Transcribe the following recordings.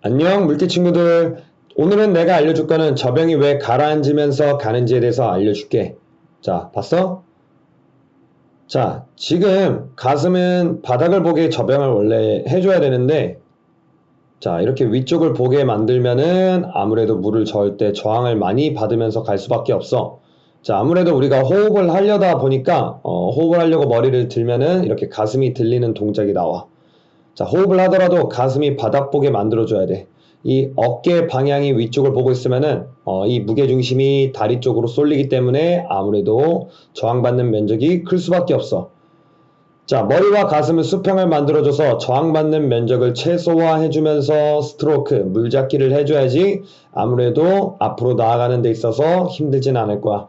안녕 물개 친구들. 오늘은 내가 알려줄 거는 저병이 왜 가라앉으면서 가는지에 대해서 알려줄게. 자 봤어? 자 지금 가슴은 바닥을 보게 저병을 원래 해줘야 되는데 자 이렇게 위쪽을 보게 만들면은 아무래도 물을 저을 때 저항을 많이 받으면서 갈 수밖에 없어. 자 아무래도 우리가 호흡을 하려다 보니까 어, 호흡을 하려고 머리를 들면은 이렇게 가슴이 들리는 동작이 나와 자, 호흡을 하더라도 가슴이 바닥 보게 만들어줘야 돼. 이 어깨 방향이 위쪽을 보고 있으면은, 어, 이 무게 중심이 다리 쪽으로 쏠리기 때문에 아무래도 저항받는 면적이 클 수밖에 없어. 자, 머리와 가슴은 수평을 만들어줘서 저항받는 면적을 최소화해주면서 스트로크, 물잡기를 해줘야지 아무래도 앞으로 나아가는 데 있어서 힘들진 않을 거야.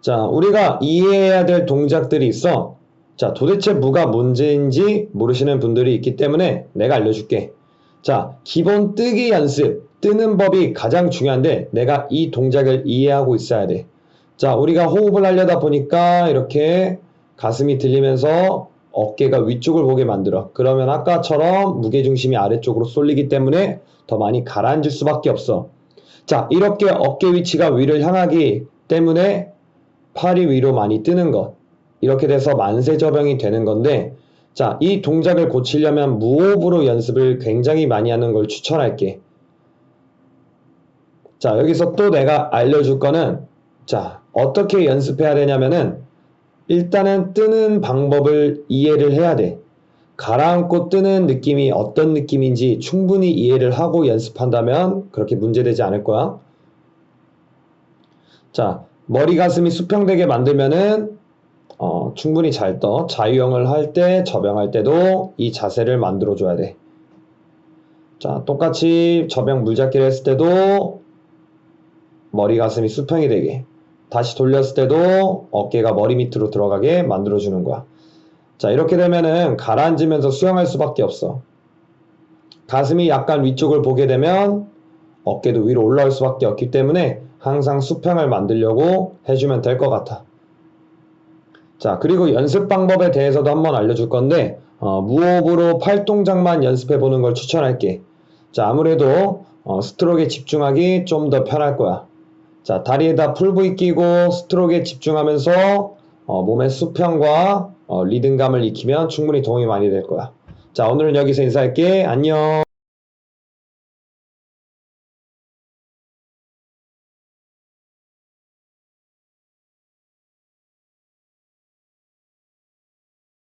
자, 우리가 이해해야 될 동작들이 있어. 자, 도대체 뭐가 문제인지 모르시는 분들이 있기 때문에 내가 알려줄게. 자, 기본 뜨기 연습, 뜨는 법이 가장 중요한데 내가 이 동작을 이해하고 있어야 돼. 자, 우리가 호흡을 하려다 보니까 이렇게 가슴이 들리면서 어깨가 위쪽을 보게 만들어. 그러면 아까처럼 무게중심이 아래쪽으로 쏠리기 때문에 더 많이 가라앉을 수밖에 없어. 자, 이렇게 어깨 위치가 위를 향하기 때문에 팔이 위로 많이 뜨는 것. 이렇게 돼서 만세 저병이 되는 건데, 자, 이 동작을 고치려면 무호흡으로 연습을 굉장히 많이 하는 걸 추천할게. 자, 여기서 또 내가 알려줄 거는, 자, 어떻게 연습해야 되냐면은, 일단은 뜨는 방법을 이해를 해야 돼. 가라앉고 뜨는 느낌이 어떤 느낌인지 충분히 이해를 하고 연습한다면 그렇게 문제되지 않을 거야. 자, 머리 가슴이 수평되게 만들면은 어, 충분히 잘 떠. 자유형을 할 때, 접영할 때도 이 자세를 만들어 줘야 돼. 자, 똑같이 접영 물잡기를 했을 때도 머리 가슴이 수평이 되게. 다시 돌렸을 때도 어깨가 머리 밑으로 들어가게 만들어 주는 거야. 자, 이렇게 되면은 가라앉으면서 수영할 수밖에 없어. 가슴이 약간 위쪽을 보게 되면 어깨도 위로 올라올 수밖에 없기 때문에 항상 수평을 만들려고 해주면 될 것 같아. 자, 그리고 연습 방법에 대해서도 한번 알려줄 건데, 어, 무호흡으로 팔 동작만 연습해 보는 걸 추천할게. 자, 아무래도 어, 스트로크에 집중하기 좀 더 편할 거야. 자, 다리에다 풀브이 끼고 스트로크에 집중하면서 어, 몸의 수평과 어, 리듬감을 익히면 충분히 도움이 많이 될 거야. 자, 오늘은 여기서 인사할게. 안녕.